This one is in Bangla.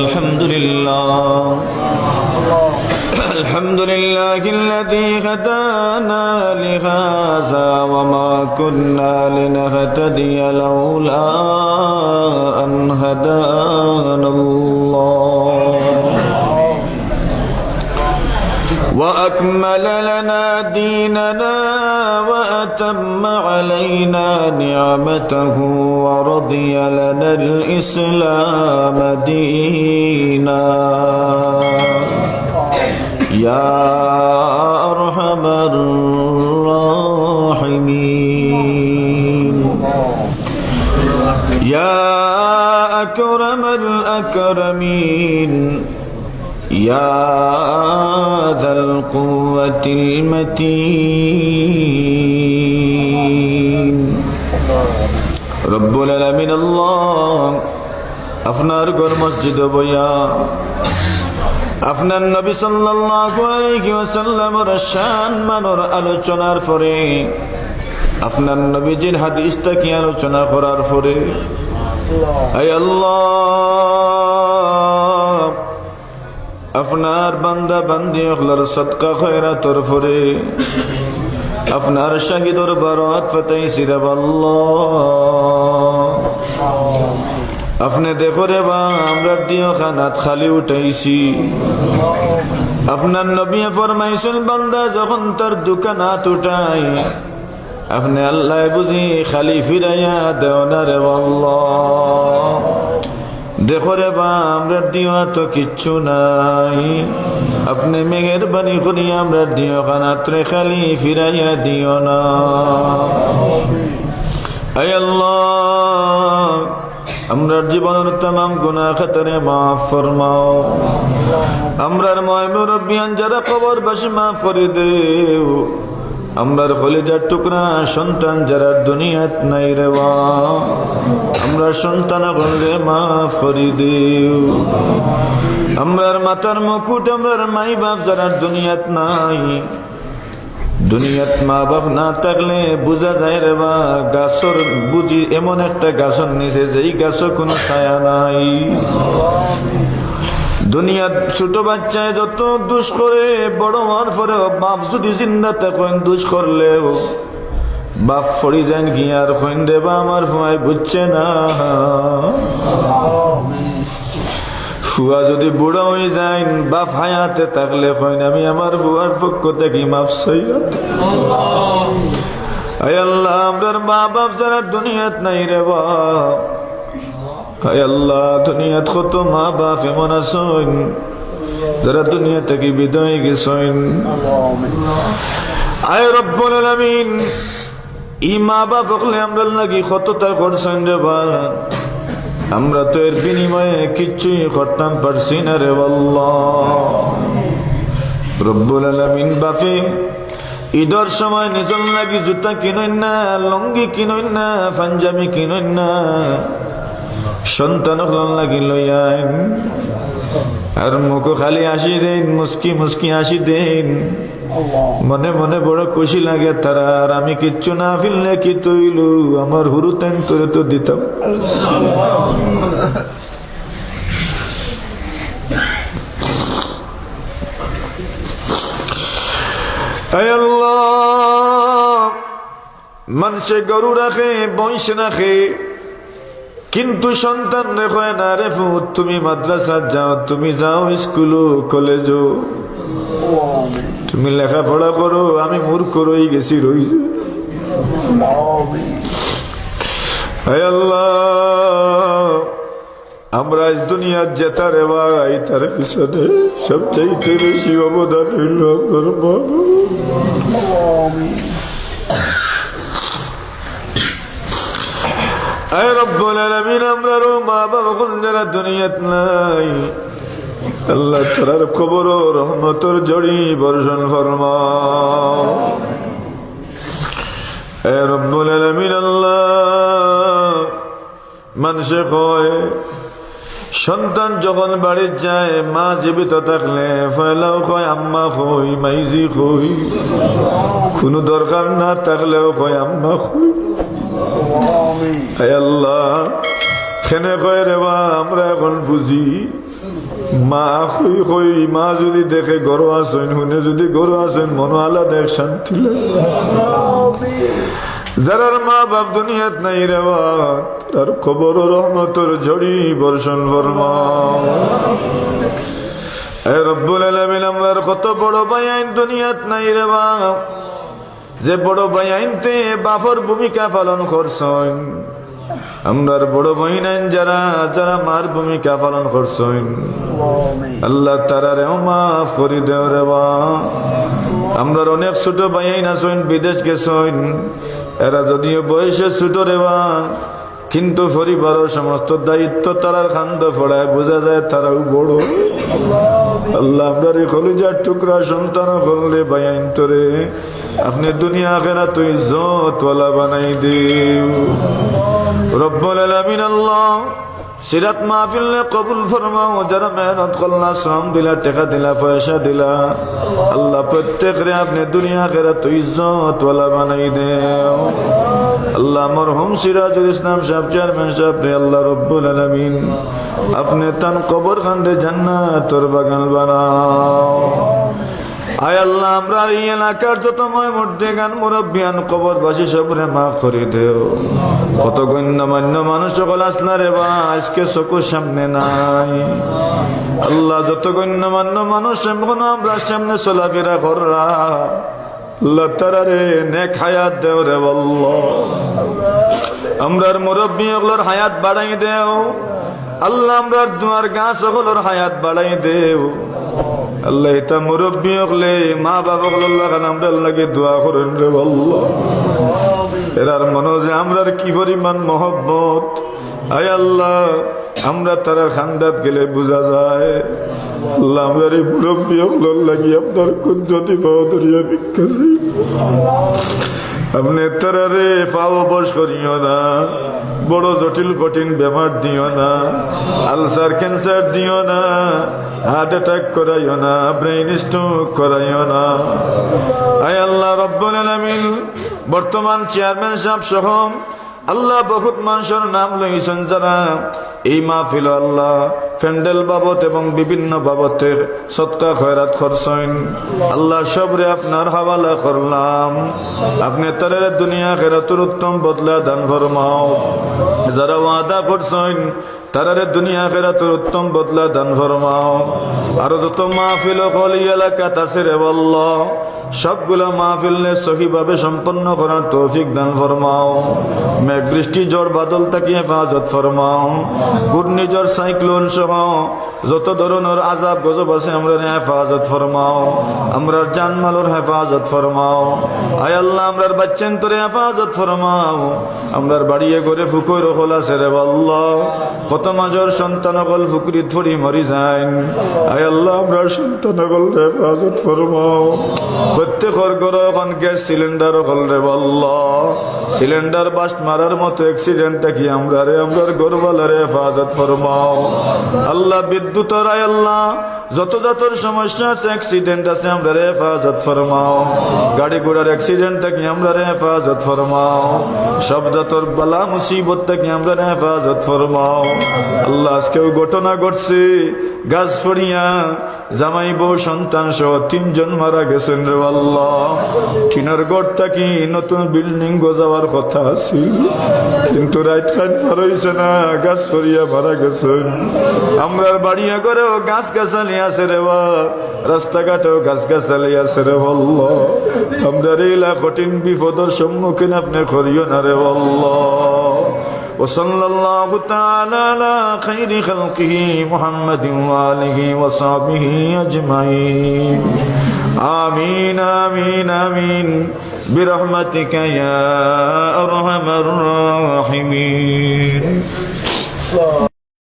الحمد لله. الحمد لله الذي هدانا لهذا وما كنا لنهتدي لولا أن هدانا الله. وأكمل لنا ديننا وأتم علينا نعمته ورضي لنا الإسلام دينا. يا أرحم الراحمين. يا أكرم الأكرمين. يا ذا القوة المتين رب العالمين الله আপনার ঘর মসজিদ বইয়া আপনার নবী সাল্লাল্লাহু আলাইহি ওয়াসাল্লামের শান মানর আলোচনার পরে আপনার নবীজির হাদিসটা কি আলোচনা করার পরে আয় আল্লাহ আপনার বান্দা বান্দি অখলার সৎকা খয়রাতর ফরে। আপনার শাহিদর বারাত ফতাই সিরাব আপনি দেখো রে বা, আমরা দিও খানাত খালি উঠাইছি। আপনার নবী ফরমাইছেন, বান্দা যখন তার দোকানাত উঠাই, আপনি আল্লাহ বুঝি খালি ফিরাইয়া দেও না রে আল্লাহ। দেখো রে বা আমরা দিও তো কিচ্ছু নাই। আপনি মেহেরবানি করি, আমরা দিও কানাত্রে খালি ফিরাইয়া দিও না। আমরার জীবনের তাম গুনা খাতারে মাফ ফরমাও। আমরার ময় মুরব্বিয়ান, যারা কবর বাসি মাফ করে দেও। আমরার কলেজার টুকরা সন্তান যারা দুনিয়াত নাই রে বা আমরা সন্তান মাফ করি দেও। আমরার মাতার মুকুট, আমরার মাই বাপ যারা দুনিয়াত নাই, দুনিয়াত মা বাপ না থাকলে বোঝা যায় রে বা গাছর বুঝি এমন একটা গাছর নিচে, যেই গাছও কোনো ছায়া নাই। দুনিয়ার ছোট বাচ্চায় যত দুষ করে, বড় হওয়ার পরে বাপ যদি জিন্দা তখন দুষ করলেও, বাপ ফড়ি যান গিয়ার কইন রে বা আমার ফুয়াই বুঝছে না। ফুয়া যদি বুড়া হয়ে যায় বাপ হায়াতে থাকলে কইন আমি আমার ফুয়ার পক্ষ থেকে মাফ সইয়া আল্লাহ, আমরার মা বাপ যারা দুনিয়াত নাই রে বাপ আল্লাহ, দুনিয়াত কত মা আয় রব্বুল আলামিন ই মা বাপ হলে আমরা করছেন রে বা? আমরা তো এর বিনিময়ে কিচ্ছুই করতাম পারছি না রে আল্লাহ। রব্বুল আলামিন বাপে, ঈদের সময় নিজর লাগি জুতা কিনই না, লঙ্গি কিনই না, পাঞ্জাবি কিনই না। সন্তান লাগি লইয়াইন আর মুখ খালি আসি দেন, মুস্কি মুস্কি আসি দেন। মনে মনে বড় খুশি লাগে তারা, আর আমি কিচ্ছু না ফিরলে কি তৈলু? আমার হুরু তেন তোরে তো দিতাম। মানুষে গরু রাখে, বংশ রাখে। কিন্তু সন্তান রেখো না রে তুমি মাদ্রাসা যাও, তুমি যাও স্কুল, কলেজ। তুমি লেখাপড়া করো, আমি মূর্খ রই গেছি রই আমরা আজ দুনিয়ার জেতা রে ভাই, তার পিছনে সবচাইতে বেশি অবদান হইল আমার মা আয় রব্বুল আলামিন আমরারও মা বাবা কোন যারা দুনিয়াত নাই, আল্লাহ তার খবর রহমতর জড়ি বর্ষণ ফরমাও। এ রব্বুল আল্লাহ মানুষে কয় সন্তান যখন বাড়ির যায়, মা জীবিত থাকলে, ফয়লাও কয়, আম্মা কই, মাইজি কই, কোনো দরকার না থাকলেও কয়, আম্মা কই। আল্লাহ, খেনে কয় বা আমরা এখন বুঝি। মা হই হই মা যদি দেখে গরু আসেন, হুনে যদি গরু আসেন মন আলাদা এক শান্তি যারার মা বাপ দুনিয়াত নাই রে তার খবর রহমতর ঝড়ি বর্ষণ বর্মা। রব্বুল আলামিন, আমরার কত বড় ভাই দুনিয়াত নাই রে বাপ যে বড় ভাই আইনতে বাফর ভূমিকা পালন করছেন, আমরার বড় বহিন আইন যারা যারা মার ভূমিকা পালন করছেন। আল্লাহ তারা তারারেও মাফ করি দেও রে বাপ আমরার অনেক ছোট ভাই আইন বিদেশ গেছেন। এরা যদিও বয়সে ছোট রে বাপ কিন্তু পরিবারের সমস্ত দায়িত্ব তারার খান্দ পড়ায়, বোঝা যায় তারাও বড়। আল্লাহ এই কলিজার টুকরা সন্তান বললে বায়াইন তোরে। আপনি দুনিয়া খেরা তুই জতওয়ালা বানাই দেও। রব্বুল আলামিন আল্লাহ, সিরাত মাহফিল কবুল ফরমাও, যারা মেহনত করলা, শ্রম দিলা, টাকা দিলা, পয়সা দিলা, আল্লাহ প্রত্যেক রে আপনি দুনিয়া খেরা তুই ইজ্জতওয়ালা বানাই দেও। আল্লাহ মরহুম সিরাজুল ইসলাম সাহেব চেয়ারম্যান সাহেব রে, আল্লাহ রব্বুল আলামিন, আপনি তান কবর খান্ডে জান্নাতর বাগান বানাও। আয় আল্লাহ, আমরা এই এলাকার যত মধ্যে গান মুরব্বিয়ান, কবরবাসী সবরে মাফ করে দেও। কত গণ্যমান্য মানুষ সকল আসলা রে বা আজকে চকুর সামনে নাই। আল্লাহ, যত গণ্যমান্য মানুষ এখনও আমরা সামনে চলাফেরা কররা আল্লাহ, তারা রে হায়াত দেও রে বল্ল আমরার মুরব্বী ওগুলোর হায়াত বাড়াই দেও। আল্লাহ আমরার দুয়ার গাছ ওগুলোর হায়াত বাড়াই দেও। আল্লাহ, এটা মুরব্বী হকলে মা বাবা আল্লাহ আমরা আল্লাহকে দোয়া করেন রে আল্লাহ। এরার মনে যে আমরার কি পরিমাণ মহব্বত? আয় আল্লাহ, আমরা তারা খান্দাত গেলে বোঝা যায়। আল্লাহ, আমরা মুরব্বী হকল লাগি আপনার কুদ্রতি বাহদরিয়া ভিক্ষা আপনি তারা রে, পাও বস করিও না। বড় জটিল, কঠিন বেমার দিও না। আলসার, ক্যান্সার দিও না। হার্ট অ্যাটাক করাইও না। ব্রেইন স্ট্রোক করাইও না। আয় আল্লাহ রব্বুল আলামিন, বর্তমান চেয়ারম্যান সাহেব সহ আল্লাহ বহুত মানুষের নাম লইছেন যারা। এই মাহফিল আল্লাহ ফ্যান্ডেল বাবদ এবং বিভিন্ন বাবতের সৎকা খয়রাত করছেন। আল্লাহ সবরে আপনার হাওয়ালা করলাম। আপনি তারের দুনিয়া খেরাতুর উত্তম বদলা দান ফরমাও। যারা ওয়াদা করছেন তারারে দুনিয়া খেরাতুর উত্তম বদলা দান ফরমাও। আরও যত মাহফিল কলি এলাকা তাসিরে বলল সবগুলো মাহফিল নে সহিভাবে সম্পন্ন করার তৌফিক দান ফরমাও। মেঘ বৃষ্টি জ্বর বাদল তাকিয়ে হেফাজত ফরমাও। ঘূর্ণিঝড়, সাইক্লোন সহ যত ধরনের আজাব গজব আছে, আমরা হেফাজত ফরমাও। আমরা জানমালোর হেফাজত ফরমাও। আয় আল্লাহ, আমরার বাচ্চেন তোরে হেফাজত ফরমাও। আমরার বাড়িয়ে করে ফুকর হল আছে রে আল্লাহ। কত মাজর সন্তান গল ফুকরিত ফরি মরি যায় আয় আল্লাহ, আমরার সন্তান গল হেফাজত ফরমাও। প্রত্যেকর ঘর এখন গ্যাস সিলিন্ডার হল রে আল্লাহ। সিলিন্ডার বাস্ট মারার মতো অ্যাক্সিডেন্টটা কি আমরা রে আমরার গরবালার হেফাজত ফরমাও। আল্লাহ বিদ্যুতের আয় আল্লাহ। যত যতর সমস্যা আছে অ্যাক্সিডেন্ট আছে, আমরা রে হেফাজত ফরমাও। গাড়ি ঘোড়ার অ্যাক্সিডেন্টটা কি আমরা রে হেফাজত ফরমাও। সব যতর বালা মুসিবত কি আমরা রে হেফাজত ফরমাও। আল্লাহ আজকেও ঘটনা ঘটছে। গাছ ফড়িয়া জামাই বউ সন্তান সহ তিনজন মারা গেছেন রে আল্লাহ। টিনার গড়টা কি নতুন বিল্ডিং গজাবার কথা ছিল কিন্তু রাইত খান পার হইছে না, গাছ ফরিয়া মারা গেছেন। আমরার বাড়িয়া করেও গাছ গাছালি আছে রে বা রাস্তাঘাটেও গাছ গাছালি আছে রে বল্ল আমরা রেলা কঠিন বিপদের সম্মুখীন আপনি করিও না রে বল্ল وصلى الله تعالى على خير خلقه محمد وآله وصحبه أجمعين آمين آمين آمين برحمتك يا أرحم الراحمين